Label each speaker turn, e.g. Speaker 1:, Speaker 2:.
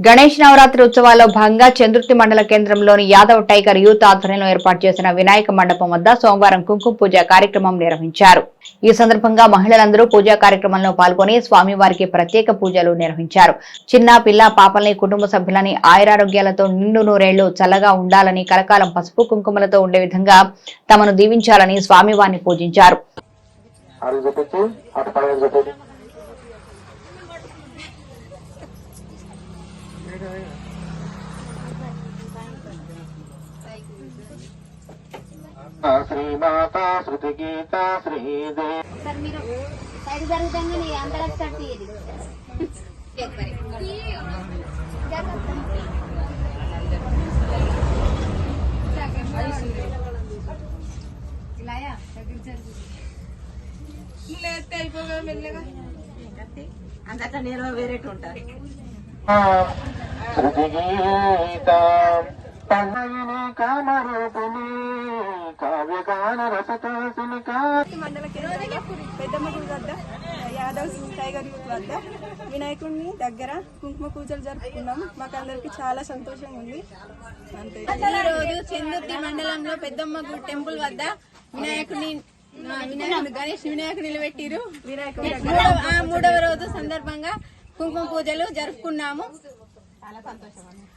Speaker 1: గణేష్ నవరాత్రి ఉత్సవాల్లో భాగంగా చంద్రుతి మండల కేంద్రంలోని యాదవ్ టైగర్ యూత్ ఆధ్వర్యంలో ఏర్పాటు చేసిన వినాయక మండపం వద్ద సోమవారం కుంకుమ పూజ కార్యక్రమం నిర్వహించారు. ఈ సందర్భంగా మహిళలందరూ పూజా కార్యక్రమంలో పాల్గొని స్వామివారికి ప్రత్యేక పూజలు నిర్వహించారు. చిన్న పిల్ల పాపల్ని కుటుంబ సభ్యులని ఆయురారోగ్యాలతో నిండు నూరేళ్ళు చల్లగా ఉండాలని కలకాలం పసుపు కుంకుమలతో ఉండే విధంగా తమను దీవించాలని స్వామివారిని పూజించారు.
Speaker 2: అటు చూపించి అటు పైన చూపించి శృతి గీత శ్రీదే
Speaker 3: సైడ్ అందరూ
Speaker 4: అందరితో వేరేట్టు ఉంటారు
Speaker 2: శృతి గీత పండగిని కామరూపిణి కావ్యగాన
Speaker 5: పెద్దమ్మ గుడి వద్ద యాదవ్ టైగర్ యూత్ వద్ద వినాయకుడిని దగ్గర కుంకుమ పూజలు జరుపుకున్నాం. మాకు అందరికి చాలా సంతోషంగా ఉంది అంతే.
Speaker 6: ఈ రోజు చందుర్తి మండలంలో పెద్దమ్మ గుడి టెంపుల్ వద్ద వినాయకుని ఆ, వినాయకుడు గణేష్ వినాయకుడు నిలబెట్టిరు ఆ, మూడవ రోజు సందర్భంగా కుంకుమ పూజలు జరుపుకున్నాము. చాలా సంతోషం అండి.